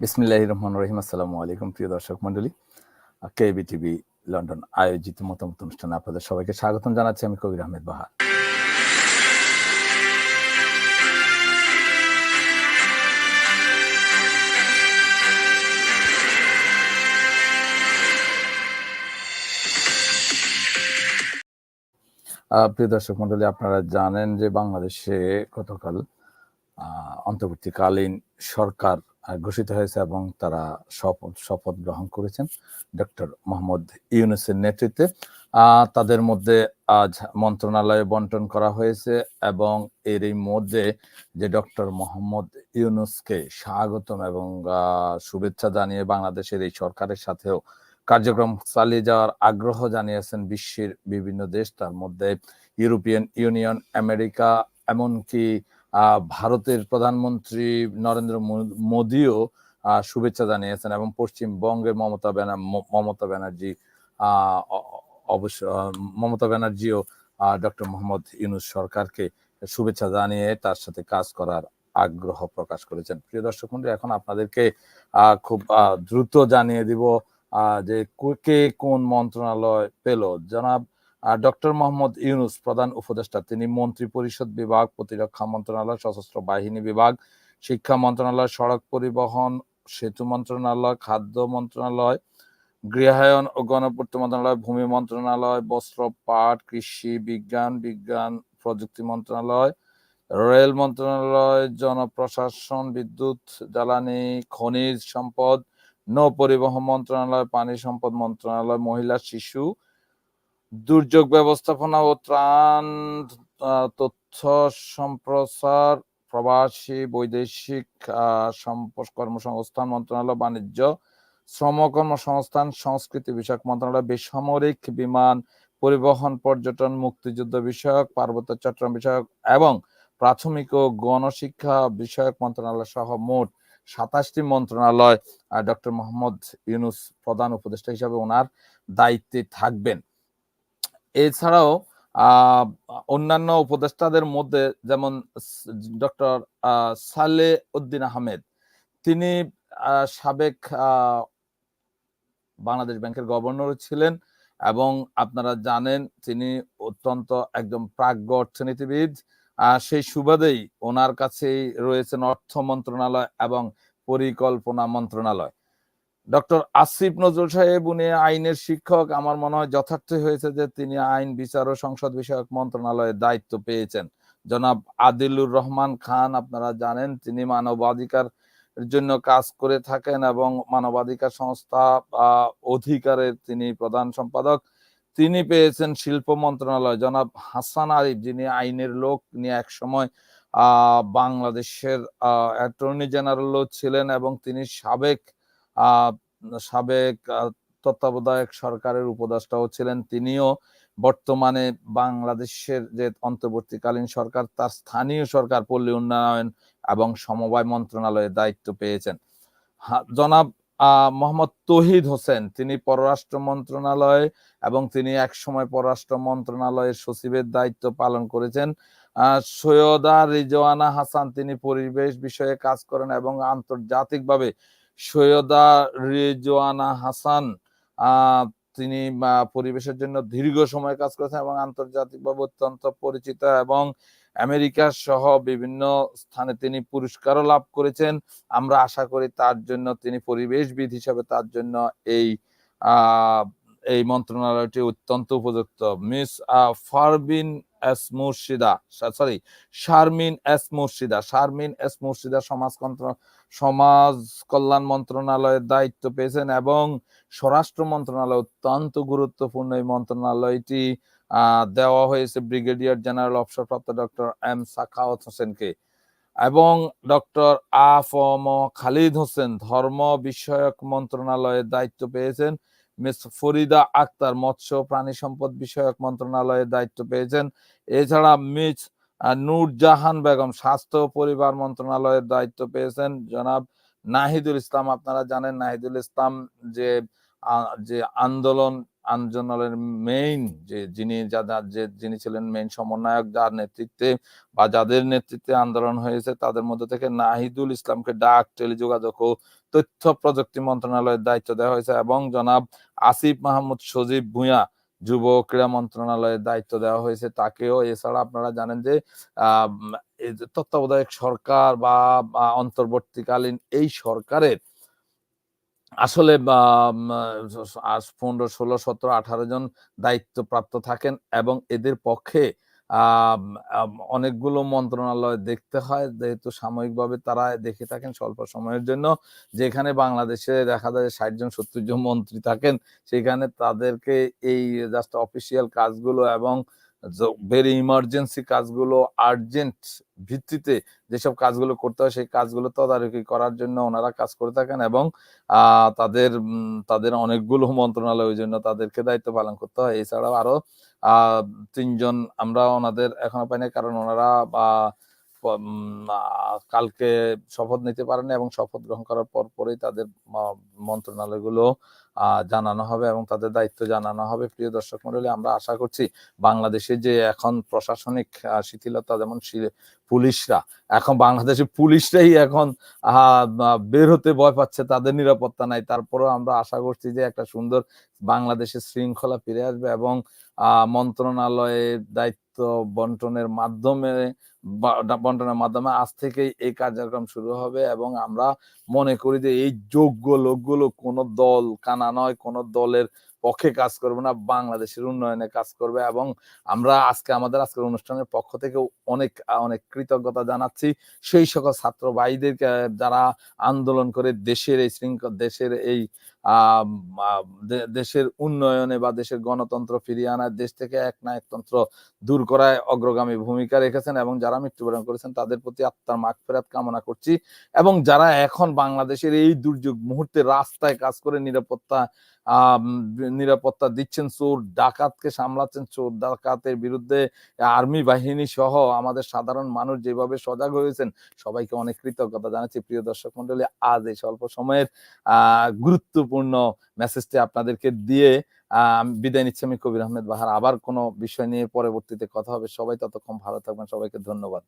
বিসমিল্লাহ রহমান রহিম। আসসালামু আলাইকুম, প্রিয় দর্শক মন্ডলী কেবি টিভি লন্ডন আয়োজিত মতামত অনুষ্ঠানে আপনাদের সবাইকে স্বাগতম জানাচ্ছি আমি কবির আহমেদ বাহার। প্রিয় দর্শক মন্ডলী আপনারা জানেন যে বাংলাদেশে গতকাল অন্তর্বর্তীকালীন সরকার ঘোষিত হয়েছে এবং তারা শপথ শপথ গ্রহণ করেছেন ডক্টর মোহাম্মদ ইউনুসের নেতৃত্বে। তাদের মধ্যে আজ মন্ত্রণালয়ে বন্টন করা হয়েছে এবং এরই মধ্যে যে ডক্টর মোহাম্মদ ইউনুসকে স্বাগতম এবং শুভেচ্ছা জানিয়ে বাংলাদেশের এই সরকারের সাথেও কার্যক্রম চালিয়ে যাওয়ার আগ্রহ জানিয়েছেন বিশ্বের বিভিন্ন দেশ। তার মধ্যে ইউরোপিয়ান ইউনিয়ন, আমেরিকা, এমনকি ভারতের প্রধানমন্ত্রী নরেন্দ্র মোদীও শুভেচ্ছা জানিয়েছেন এবং পশ্চিমবঙ্গে মমতা ব্যানার মমতা ব্যানার্জি অবশ্য মমতা ব্যানার্জিও ডক্টর মোহাম্মদ ইউনুস সরকারকে শুভেচ্ছা জানিয়ে তার সাথে কাজ করার আগ্রহ প্রকাশ করেছেন। প্রিয় দর্শক এখন আপনাদেরকে খুব দ্রুত জানিয়ে দিব যে কে কোন মন্ত্রণালয় পেল। জনাব ডক্টর মোহাম্মদ ইউনুস প্রধান উপদেষ্টা, তিনি মন্ত্রী পরিষদ বিভাগ, প্রতিরক্ষা মন্ত্রণালয়, সশস্ত্র বাহিনী বিভাগ, শিক্ষা মন্ত্রণালয়, সড়ক পরিবহন, সেতু মন্ত্রণালয়, খাদ্য মন্ত্রণালয়, গৃহায়ন ও গণপূর্ত মন্ত্রণালয়, ভূমি মন্ত্রণালয়, বস্ত্র, পাট, কৃষি, বিজ্ঞান বিজ্ঞান, প্রযুক্তি মন্ত্রণালয়, রেল মন্ত্রণালয়, জনপ্রশাসন, বিদ্যুৎ, জ্বালানি, খনিজ সম্পদ, নৌ পরিবহন মন্ত্রণালয়, পানি সম্পদ মন্ত্রণালয়, মহিলা, শিশু দুর্যোগ ব্যবস্থাপনা ও ত্রাণ তথ্য সম্প্রসার প্রবাসী, বৈদেশিক কর্মসংস্থান মন্ত্রণালয়, বাণিজ্য, শ্রম কর্মসংস্থান, সংস্কৃতি বিষয়ক মন্ত্রণালয়, বেসামরিক বিমান পরিবহন, পর্যটন, মুক্তিযুদ্ধ বিষয়ক, পার্বত্য চট্টগ্রাম বিষয়ক এবং প্রাথমিক ও গণশিক্ষা বিষয়ক মন্ত্রণালয় সহ মোট সাতাশটি মন্ত্রণালয় ডক্টর মোহাম্মদ ইউনুস প্রধান উপদেষ্টা হিসাবে ওনার দায়িত্বে থাকবেন। এছাড়াও অন্যান্য উপদেষ্টাদের মধ্যে যেমন ডক্টর সালে উদ্দিন আহমেদ, তিনি সাবেক বাংলাদেশ ব্যাংকের গভর্নর ছিলেন এবং আপনারা জানেন তিনি অত্যন্ত একদম প্রাজ্ঞ অর্থনীতিবিদ। সেই সুবাদেই ওনার কাছেই রয়েছেন অর্থ মন্ত্রণালয় এবং পরিকল্পনা মন্ত্রণালয়। ডক্টর আসিফ নজরুল সাহেব, উনি আইনের শিক্ষক। আমার মনে হয় যথার্থ হয়েছে যে তিনি আইন, বিচার ও সংসদ বিষয়ক মন্ত্রণালয়ের দায়িত্ব পেয়েছেন। জনাব আদিলুর রহমান খান, আপনারা জানেন, তিনি মানবাধিকার জন্য কাজ করে থাকেন এবং মানবাধিকার সংস্থা অধিকারের তিনি প্রধান সম্পাদক। তিনি পেয়েছেন শিল্প মন্ত্রণালয়। জনাব হাসান আরিফ, যিনি আইনের লোক নিয়ে এক সময় আহ বাংলাদেশের আহ অ্যাটর্নি জেনারেলও ছিলেন এবং তিনি সাবেক সাবেক তত্ত্বাবধায়ক সরকারের উপদেষ্টাও ছিলেন তিনিও। বর্তমানে বাংলাদেশের যে অন্তর্বর্তীকালীন সরকার, তার স্থানীয় সরকার পল্লী উন্নয়ন এবং সমবায় মন্ত্রণালয়ের দায়িত্ব পেয়েছেন। জনাব মোহাম্মদ তহিদ হোসেন, তিনি পররাষ্ট্র মন্ত্রণালয় এবং তিনি এক সময় পররাষ্ট্র মন্ত্রণালয়ের সচিবের দায়িত্ব পালন করেছেন। সৈয়দা রিজওয়ানা হাসান, তিনি পরিবেশ বিষয়ে কাজ করেন এবং আন্তর্জাতিকভাবে সৈয়দা রিজওয়ানা হাসান তিনি পরিবেশের জন্য দীর্ঘ সময় কাজ করেছেন এবং আন্তর্জাতিকভাবে অত্যন্ত পরিচিত এবং আমেরিকা সহ বিভিন্ন স্থানে তিনি পুরস্কারও লাভ করেছেন। আমরা আশা করি তার জন্য, তিনি পরিবেশবিদ হিসাবে তার জন্য এই এই মন্ত্রণালয়টি অত্যন্ত উপযুক্ত। Miss Farbin S Murshida sorry, Sharmin S Murshida, Sharmin S Murshida সমাজ সমাজ কল্যাণ মন্ত্রণালয়ের দায়িত্ব পেয়েছেন এবং স্বরাষ্ট্র মন্ত্রণালয় অত্যন্ত গুরুত্বপূর্ণ। এই মন্ত্রণালয়টি দেওয়া হয়েছে ব্রিগেডিয়ার জেনারেল অবসরপ্রাপ্ত ডক্টর এম সাখাওয়াত হোসেনকে এবং ডক্টর আফম খালিদ হোসেন, ধর্ম বিষয়ক মন্ত্রণালয়ের দায়িত্ব পেয়েছেন। মিস ফরিদা আক্তার, মৎস্য প্রাণী সম্পদ বিষয়ক মন্ত্রণালয়ের দায়িত্ব পেয়েছেন। এছাড়া মিস নূরজাহান বেগম স্বাস্থ্য পরিবার মন্ত্রণালয়ের দায়িত্ব পেয়েছেন। জনাব নাহিদুল ইসলাম, আপনারা জানেন নাহিদুল ইসলাম যে যে আন্দোলন আন্দোলনের মেইন যে যিনি যারা যে যিনি ছিলেন মেইন সমন্বয়ক, যার নেতৃত্বে বা যাদের নেতৃত্বে আন্দোলন হয়েছে, তাদের মধ্যে থেকে নাহিদুল ইসলামকে ডাক, টেলিযোগাযোগ ও তথ্য প্রযুক্তি মন্ত্রণালয়ের দায়িত্ব দেওয়া হয়েছে এবং জনাব আসিফ মাহমুদ সজীব ভুঁইয়া যুব ক্রীড়া মন্ত্রণালয়ের দায়িত্ব দেওয়া হয়েছে। তাকেও এছাড়া আপনারা জানেন যে তত্ত্বাবধায়ক সরকার বা অন্তর্বর্তীকালীন এই সরকারের আসলে পনেরো, ষোলো, সতেরো, আঠারো জন দায়িত্বপ্রাপ্ত থাকেন এবং এদের পক্ষে অনেকগুলো মন্ত্রণালয় দেখতে হয়। যেহেতু সাময়িকভাবে তারা দেখে থাকেন স্বল্প সময়ের জন্য, যেখানে বাংলাদেশে দেখা যায় ষাট জন, সত্তর জন মন্ত্রী থাকেন, সেখানে তাদেরকে এই জাস্ট অফিসিয়াল কাজগুলো এবং ভেরি ইমার্জেন্সি কাজগুলো আর্জেন্ট ভিত্তিতে যেসব কাজগুলো করতে হয়, সেই কাজগুলো তদারকি করার জন্য ওনারা কাজ করে থাকেন এবং তাদের তাদের অনেকগুলো মন্ত্রণালয় ওই জন্য তাদেরকে দায়িত্ব পালন করতে হয়। এছাড়াও আরও তিনজন আমরা ওনাদের এখনও পাইনি কারণ ওনারা কালকে শপথ নিতে পারেন এবং শপথ গ্রহণ করার পর পরেই তাদের মন্ত্রণালয়গুলো জানানো হবে এবং তাদের দায়িত্ব জানানো হবে। প্রিয় দর্শক মন্ডলী আমরা আশা করছি বাংলাদেশে যে এখন প্রশাসনিক শিথিলতা, যেমন পুলিশরা, এখন বাংলাদেশের পুলিশরাই এখন বের হতে ভয় পাচ্ছে, তাদের নিরাপত্তা নাই। তারপরেও আমরা আশা করছি যে একটা সুন্দর বাংলাদেশের শৃঙ্খলা ফিরে আসবে এবং মন্ত্রণালয়ের দায়িত্ব বন্টনের মাধ্যমে বন্টনের মাধ্যমে আজ থেকেই এই কার্যক্রম শুরু হবে এবং আমরা মনে করি যে এই যোগ্য লোকগুলো কোনো দল, কানা নয়, কোনো দলের পক্ষে কাজ করবে না, বাংলাদেশের উন্নয়নে কাজ করবে এবং আমরা আজকে আমাদের আজকের অনুষ্ঠানের পক্ষ থেকে অনেক অনেক কৃতজ্ঞতা জানাচ্ছি। সেই সকল ছাত্র ভাইদেরকে, যারা আন্দোলন করে দেশের এই শৃঙ্খল, দেশের এই দেশের উন্নয়নে বা দেশের গণতন্ত্র ফিরিয়ে আনার দেশ থেকে এক না একতন্ত্র দূর করায় অগ্রগামী ভূমিকা রেখেছেন এবং যারা মৃত্যুবরণ করেছেন তাদের প্রতি আত্মার মাগফিরাত কামনা করছি এবং যারা এখন বাংলাদেশের এই দুর্যোগ মুহূর্তে রাস্তায় কাজ করে নিরাপত্তা নিরাপত্তা দিচ্ছেন, চোর ডাকাতকে সামলাচ্ছেন, চোর ডাকাতের বিরুদ্ধে আর্মি বাহিনী সহ আমাদের সাধারণ মানুষ যেভাবে সজাগ হয়েছেন, সবাইকে অনেক কৃতজ্ঞতা জানাচ্ছি। প্রিয় দর্শক মন্ডলী আজ এই স্বল্প সময়ের আহ গুরুত্বপূর্ণ মেসেজটি আপনাদেরকে দিয়ে বিদায় নিচ্ছি আমি কবির আহমেদ বাহার। আবার কোনো বিষয় নিয়ে পরবর্তীতে কথা হবে। সবাই ততক্ষণ ভালো থাকবেন। সবাইকে ধন্যবাদ।